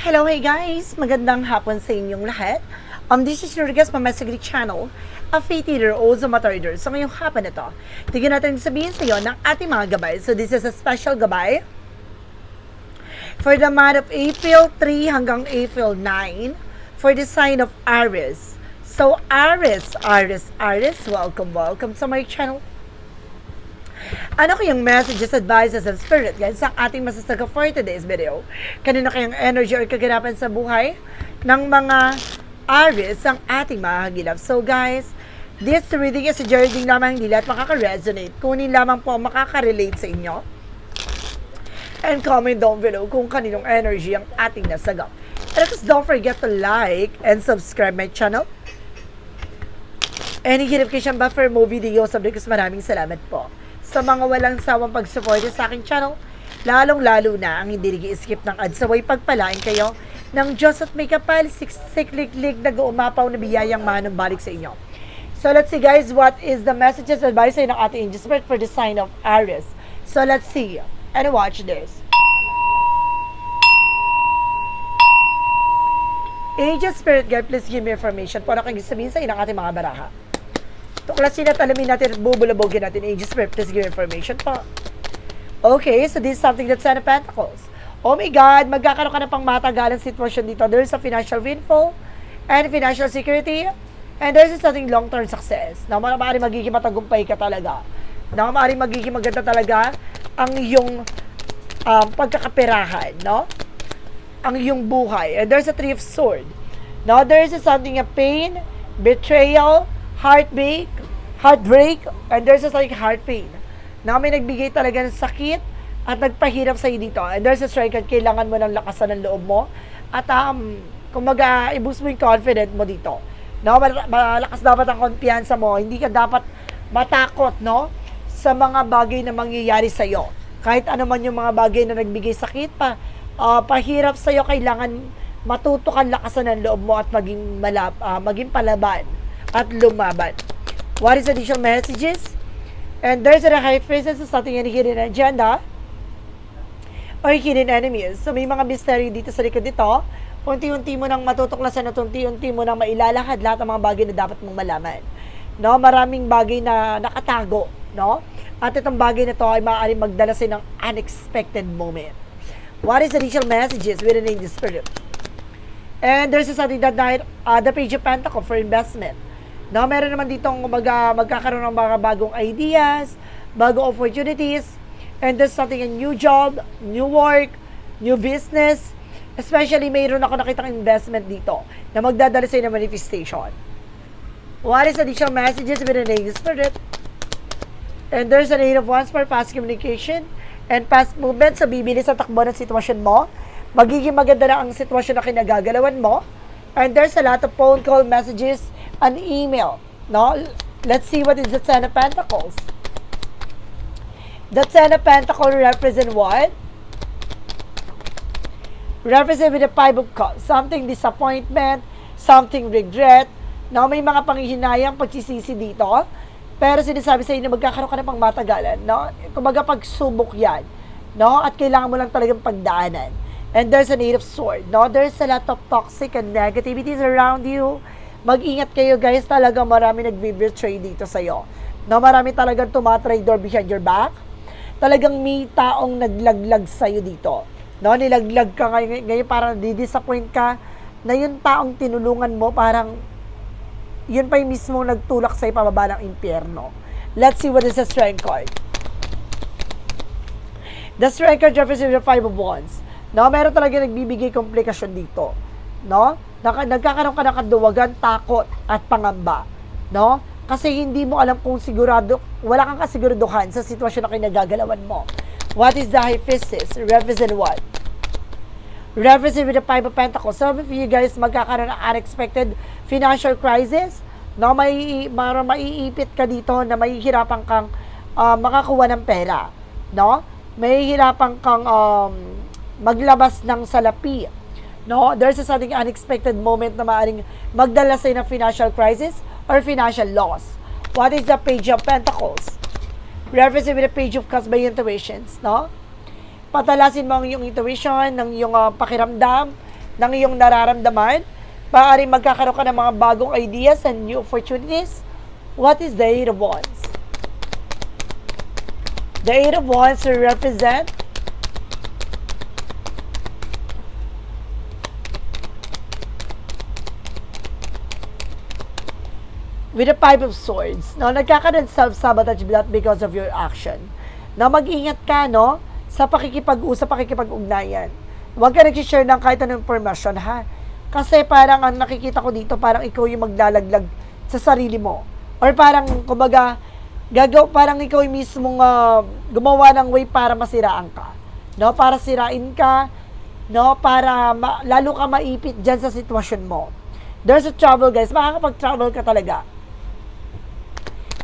Hello, hey guys! Magandang hapon sa inyong lahat. Um, this is Rodriguez Mamasagri Channel, a faith eater o Zamatarder. So ngayong hapon na to, tignan natin sabihin sa iyo ng ating mga gabay. So this is a special gabay for the month of April 3 hanggang April 9 for the sign of Aries. So Aries, Aries, Aries, welcome, welcome sa my channel. Ano kayong messages, advices, and spirit guys sa ating masasaga for today's video? Kanino kayong energy or kaganapan sa buhay ng mga Aries ang ating mahagilap? So guys, this reading is a journey lamang hindi lahat makaka-resonate. Kunin lamang po ang makaka-relate sa inyo. And comment down below kung kaninong energy ang ating nasagap. And course, don't forget to like and subscribe my channel. Any notification ba for more videos? Sabi ko maraming salamat po sa mga walang sawang pagsuporta sa aking channel. Lalong-lalo na ang hindi nag-skip ng ads saway pagpalain kayo ng Diyos at may kapal siklik-lik na guumapaw na biyayang manong balik sa inyo. So let's see guys, what is the messages advice ng ating angel spirit for the sign of Aries. So let's see and watch this. Angel Spirit Guide, please give me information po na kang sabihin sa inang ating mga baraha. Tuklasin at alamin natin at bubulabogin natin. Angel Spirit, please give information po. Okay, so this is something that's Ten of Pentacles. Oh my God, magkakaroon ka na pang matagalang sitwasyon dito. There's a financial windfall and financial security and there's something long-term success na maaaring magiging matagumpay ka talaga. Na maaaring magiging maganda talaga ang iyong um, pagkakaperahan, no? Ang iyong buhay. And there's a three of sword. No, there's something of pain, betrayal, heartbreak, heartbreak, and there's a like heart pain. Na may nagbigay talaga ng sakit at nagpahirap sa dito. And there's a strike at kailangan mo ng lakasan ng loob mo. At um, kumbaga, i-boost mo yung confident mo dito. No, mal- malakas dapat ang kumpiyansa mo. Hindi ka dapat matakot, no? Sa mga bagay na mangyayari sa iyo. Kahit ano man yung mga bagay na nagbigay sakit pa, ah, pahirap sa iyo, kailangan matuto kang lakasan ng loob mo at maging malab, ah, maging palaban at lumaban. What is additional messages? And there's a priestess sa ating hidden agenda or hidden enemies. So may mga mystery dito sa likod nito. Unti-unti mo nang matutuklasan at unti-unti mo nang mailalahad lahat ng mga bagay na dapat mong malaman. No, maraming bagay na nakatago, no? At itong bagay na to ay maaaring magdala sa ng unexpected moment. What is the additional messages with an angel spirit? And there's a study that night, uh, the page of Pentacle for investment. No, meron naman ditong mag, magkakaroon ng mga bagong ideas, bagong opportunities, and there's something a new job, new work, new business. Especially, mayroon ako nakitang investment dito na magdadala sa ng manifestation. What is additional messages with an angel spirit? And there's an eight of wands for fast communication and fast movement sa bibili sa takbo ng sitwasyon mo. Magiging maganda na ang sitwasyon na kinagagalawan mo. And there's a lot of phone call messages and email. No? Let's see what is the Ten of Pentacles. The Ten of Pentacles represent what? Represent with the Five of Cups. Something disappointment, something regret. No, may mga panghihinayang pagsisisi dito. Pero sinasabi sa inyo na magkakaroon ka na pang matagalan, no? Kumbaga pagsubok yan, no? At kailangan mo lang talagang pagdaanan. And there's a eight of sword, no? There's a lot of toxic and negativities around you. Mag-ingat kayo guys, talaga marami nag-betray dito sa'yo. No, marami talagang tumatrader behind your back. Talagang may taong naglaglag sa'yo dito. No, nilaglag ka ngayon, ngayon parang di-disappoint ka na yung taong tinulungan mo parang yun pa yung mismo nagtulak sa pababa ng impyerno. Let's see what is the strength card. The strength card represents the five of wands. No, meron talaga nagbibigay komplikasyon dito. No? Naka, nagkakaroon ka ng kaduwagan, takot, at pangamba. No? Kasi hindi mo alam kung sigurado, wala kang kasiguraduhan sa sitwasyon na kinagagalawan mo. What is the priestess? Represent what? represent with the Five of Pentacles. Some of you guys magkakaroon ng unexpected financial crisis. No, may mara maiipit ka dito na mahihirapan kang uh, makakuha ng pera. No? Mahihirapan kang um, maglabas ng salapi. No? There's a sudden unexpected moment na maaaring magdala sa'yo ng financial crisis or financial loss. What is the Page of Pentacles? Represent with the Page of Cups by intuitions, no? patalasin mo ang iyong intuition, ng iyong uh, pakiramdam, ng iyong nararamdaman. Maaaring magkakaroon ka ng mga bagong ideas and new opportunities. What is the Eight of Wands? The Eight of Wands represent with the Five of Swords, no, nagkakaroon self-sabotage not because of your action. Na mag-ingat ka, no, sa pakikipag-usap, pakikipag-ugnayan. Huwag ka nag-share ng kahit anong information, ha? Kasi parang ang nakikita ko dito, parang ikaw yung maglalaglag sa sarili mo. Or parang, kumbaga, gagaw, parang ikaw yung mismong ah, gumawa ng way para masiraan ka. No? Para sirain ka, no? Para ma- lalo ka maipit dyan sa sitwasyon mo. There's a travel, guys. Makakapag-travel ka talaga.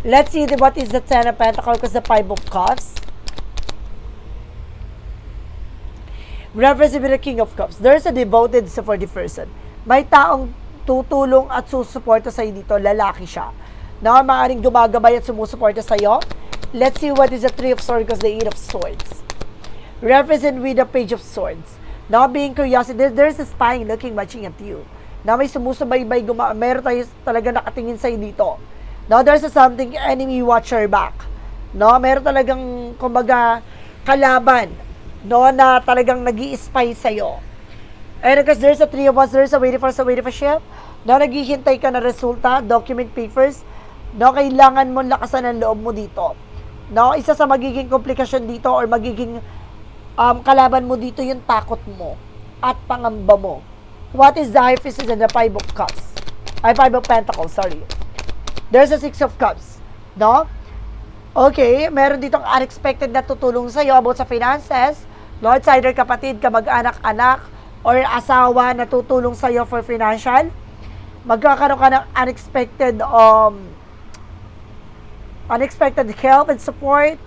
Let's see the, what is the Ten of Pentacles because the Five of Cups. Represent with the King of Cups. There's a devoted supportive person. May taong tutulong at susuporta sa dito. Lalaki siya. Na maaaring gumagabay at sumusuporta sa iyo. Let's see what is the Three of Swords because the Eight of Swords. Represent with the Page of Swords. Now being curiosity, there, there's a spy looking, watching at you. Na may sumusubaybay, guma meron tayo talaga nakatingin sa'yo dito. No, there's something enemy watcher back. No, meron talagang kumbaga kalaban no na talagang nag spy sa iyo. And because there's a three of us, there's a waiting for, a waiting for ship. No, naghihintay ka na resulta, document papers. No, kailangan mo lakasan ang loob mo dito. No, isa sa magiging komplikasyon dito or magiging um, kalaban mo dito yung takot mo at pangamba mo. What is the high priestess and the five of cups? Ay, five of pentacles, sorry. There's a Six of Cups. No? Okay, meron ditong unexpected na tutulong sa iyo about sa finances. No, it's either kapatid, kamag-anak, anak, or asawa na tutulong sa iyo for financial. Magkakaroon ka ng unexpected um unexpected help and support.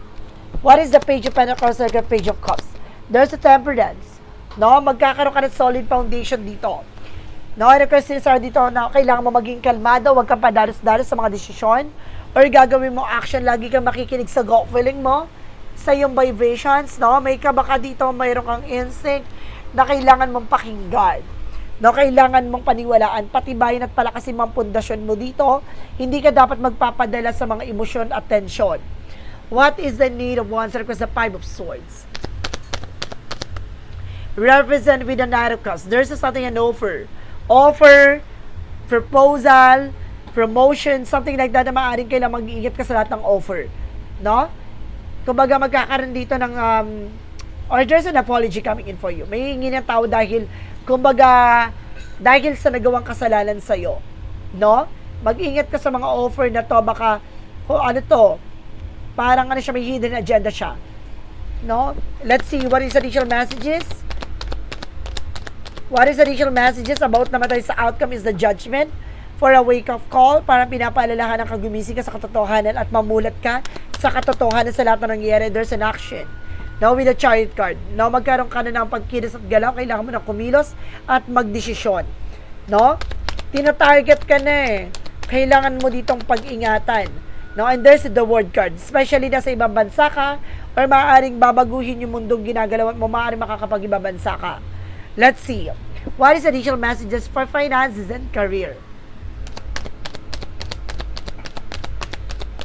What is the Page of Pentacles and the Page of Cups? There's a temperance. No, magkakaroon ka ng solid foundation dito. No, request ni Sir dito na kailangan mo maging kalmado, huwag kang padalos-dalos sa mga desisyon or gagawin mo action, lagi kang makikinig sa gut feeling mo, sa iyong vibrations, no? May ka baka dito, mayroon kang instinct na kailangan mong pakinggan. No, kailangan mong paniwalaan, patibayin at palakasin ang pundasyon mo dito. Hindi ka dapat magpapadala sa mga emosyon at tensyon. What is the need of one circle? the Five of Swords. Represent with the Knight of Cups. There's a something an offer. Offer, proposal, promotion, something like that na maaaring kailangan mag-iingat ka sa lahat ng offer. No? Kumbaga magkakaroon dito ng um, or there's an apology coming in for you. May hingi ng tao dahil kumbaga dahil sa nagawang kasalanan sa iyo. No? Mag-ingat ka sa mga offer na to baka kung ano to parang ano siya may hidden agenda siya. No? Let's see what is additional messages. What is additional messages about naman tayo sa outcome is the judgment for a wake-up call. Parang pinapaalalahan ng kagumising ka sa katotohanan at mamulat ka sa katotohanan sa lahat na nangyayari. There's an action. Now, with the chariot card. Now, magkaroon ka na ng pagkilos at galaw. Kailangan mo ng kumilos at magdesisyon. No? Tina-target ka na eh. Kailangan mo ditong pag-ingatan. No? And there's the word card. Especially na sa ibang bansa ka or maaaring babaguhin yung mundong ginagalawan mo, maaaring makakapag-ibang bansa ka. Let's see. What is additional messages for finances and career?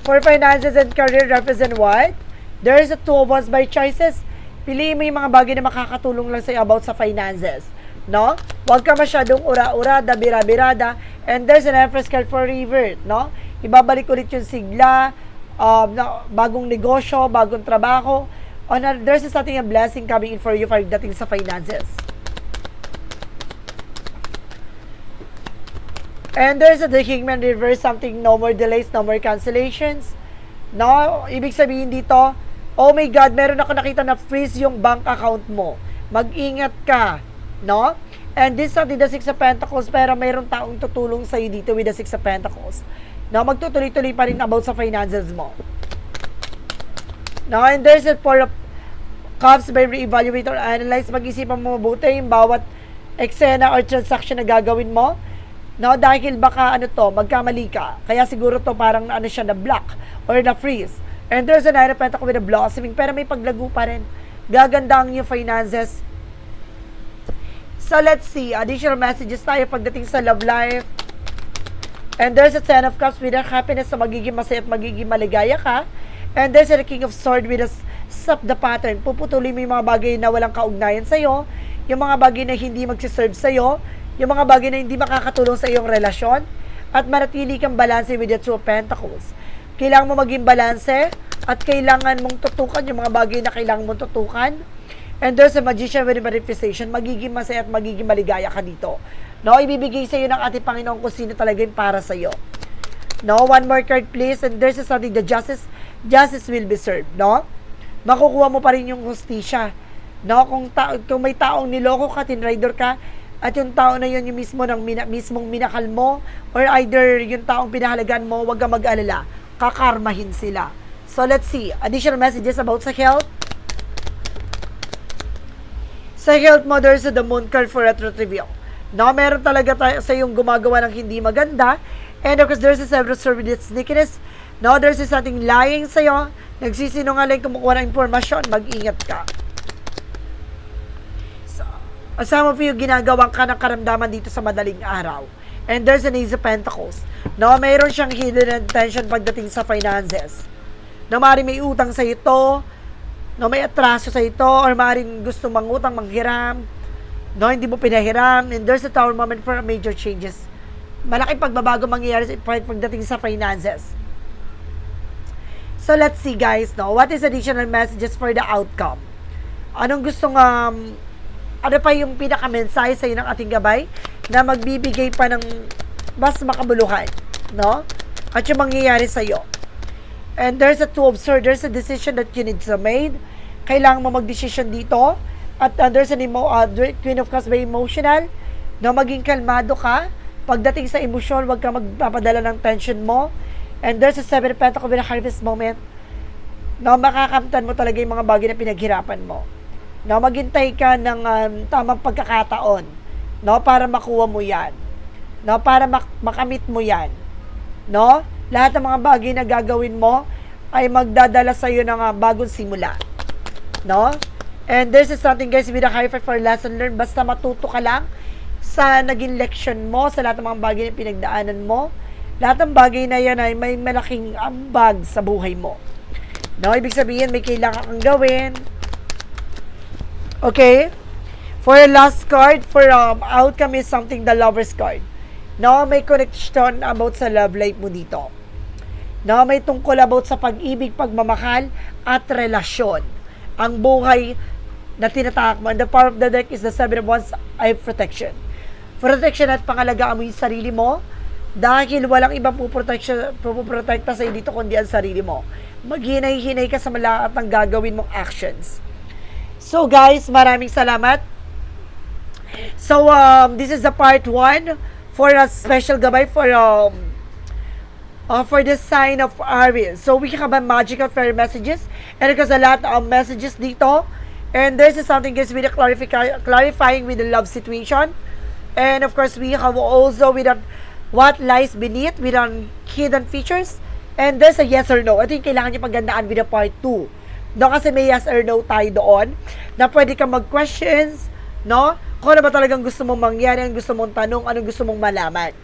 For finances and career represent what? There is a two of us by choices. Piliin mo yung mga bagay na makakatulong lang sa'yo about sa finances. No? Huwag ka masyadong ura-urada, bira-birada. And there's an Empress card for revert. No? Ibabalik ulit yung sigla, um, na, bagong negosyo, bagong trabaho. On a, there's something a blessing coming in for you for dating sa finances. And there's a the Kingman reverse, something no more delays, no more cancellations. No, ibig sabihin dito, oh my God, meron ako nakita na freeze yung bank account mo. Mag-ingat ka, no? And this something the Six of Pentacles, pero mayroong taong tutulong sa'yo dito with the Six of Pentacles. No, magtutuloy-tuloy pa rin about sa finances mo. No, and there's a for Cups by re-evaluate or analyze. Mag-isipan mo mabuti yung bawat eksena or transaction na gagawin mo. No, dahil baka ano to, magkamali ka. Kaya siguro to parang ano siya na block or na freeze. And there's an Nine of Pentacles with a blossoming, pero may paglago pa rin. Gaganda ang yung finances. So, let's see. Additional messages tayo pagdating sa love life. And there's a Ten of Cups with a happiness na magiging masaya at magiging maligaya ka. And there's a King of Swords with a stop the pattern. Puputuli mo yung mga bagay na walang kaugnayan sa'yo, yung mga bagay na hindi magsiserve sa'yo, yung mga bagay na hindi makakatulong sa iyong relasyon, at manatili kang balanse with the Two Pentacles. Kailangan mo maging balanse at kailangan mong tutukan yung mga bagay na kailangan mong tutukan. And there's a magician with a manifestation. Magiging masaya at magiging maligaya ka dito. No, ibibigay sa iyo ng ating Panginoon kung sino talaga yung para sa iyo. No, one more card please. And there's something the justice justice will be served, no? Makukuha mo pa rin yung hustisya. No, kung ta- kung may taong niloko ka, tinrider ka, at yung tao na yun yung mismo ng mina- mismong minakal mo or either yung taong pinahalagan mo, wag kang mag-alala. Kakarmahin sila. So let's see. Additional messages about sa health. Sa health mo, there's the moon card for truth reveal. No, meron talaga tayo sa yung gumagawa ng hindi maganda. And of course, there's a several service sneakiness. No, there's a something lying sa'yo. Nagsisinungaling kumukuha ng impormasyon. Mag-ingat ka. So, some of you, ginagawa ka ng karamdaman dito sa madaling araw. And there's an Ace of Pentacles. No, mayroon siyang hidden intention pagdating sa finances. No, maaaring may utang sa ito, no, may atraso sa ito, or maaaring gusto mangutang, manghiram, no, hindi mo pinahiram, and there's a tower moment for major changes. Malaking pagbabago mangyayari sa pag- pagdating sa finances. So, let's see guys, no, what is additional messages for the outcome? Anong gustong, um, ano pa yung pinaka-mensahe sa ng ating gabay na magbibigay pa ng mas makabuluhan, no? At yung mangyayari sa iyo. And there's a two of swords, there's a decision that you need to made. Kailangan mo mag-decision dito. At uh, there's an emo, uh, Queen of Cups, may emotional. No, maging kalmado ka. Pagdating sa emosyon, huwag kang magpapadala ng tension mo. And there's a seven pentacles with a harvest moment. No, makakamtan mo talaga yung mga bagay na pinaghirapan mo. No, maghintay ka ng um, tamang pagkakataon. No, para makuha mo yan. No, para mak- makamit mo yan. No? Lahat ng mga bagay na gagawin mo ay magdadala sa iyo ng ah, bagong simula. No? And this is something guys with a high five for lesson learned. Basta matuto ka lang sa naging leksyon mo, sa lahat ng mga bagay na pinagdaanan mo. Lahat ng bagay na yan ay may malaking ambag sa buhay mo. No? Ibig sabihin, may kailangan kang gawin. Okay? For the last card, for um, outcome is something the lover's card. No, may connection about sa love life mo dito. No, may tungkol about sa pag-ibig, pagmamahal, at relasyon. Ang buhay na. And the power of the deck is the seven of wands, ay protection. Protection at pangalagaan mo yung sarili mo dahil walang ibang puprotection, puprotekta sa dito kundi ang sarili mo. Maghinay-hinay ka sa lahat ng gagawin mong actions. So guys, maraming salamat. So um, this is the part 1 for a special gabay for um uh, for the sign of Aries. So we have a magical fairy messages and because a lot of messages dito and this is something guys with a clarifi- clarifying with the love situation and of course we have also with a, what lies beneath with an hidden features and there's a yes or no. Ito yung kailangan niyo paggandaan with the part 2. No, kasi may yes or no tayo doon na pwede kang mag-questions, no? Kung ano ba talagang gusto mong mangyari, ang gusto mong tanong, anong gusto mong malaman.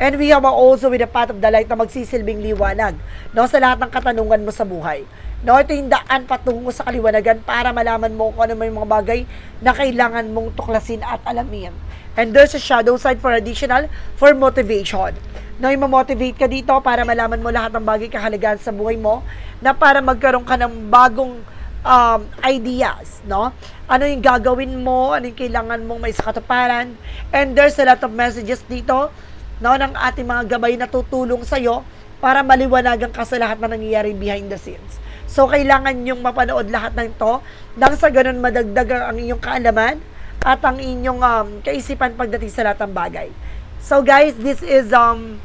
And we have also with the path of the light na magsisilbing liwanag, no? Sa lahat ng katanungan mo sa buhay. No, ito yung daan patungo sa kaliwanagan para malaman mo kung ano may mga bagay na kailangan mong tuklasin at alamin. And there's a shadow side for additional for motivation. No, yung motivate ka dito para malaman mo lahat ng bagay kahalagaan sa buhay mo na para magkaroon ka ng bagong um, ideas, no? Ano yung gagawin mo, ano yung kailangan mong may sakatuparan. And there's a lot of messages dito, no, ng ating mga gabay na tutulong sa'yo para maliwanagan ka sa lahat na nangyayari behind the scenes. So, kailangan yung mapanood lahat ng to nang sa ganun madagdag ang inyong kaalaman at ang inyong um, kaisipan pagdating sa lahat ng bagay. So, guys, this is um,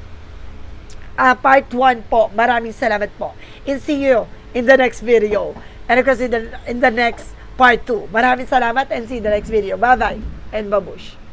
uh, part 1 po. Maraming salamat po. And see you in the next video. And of course, in the, in the next part 2. Maraming salamat and see you in the next video. Bye-bye and babush.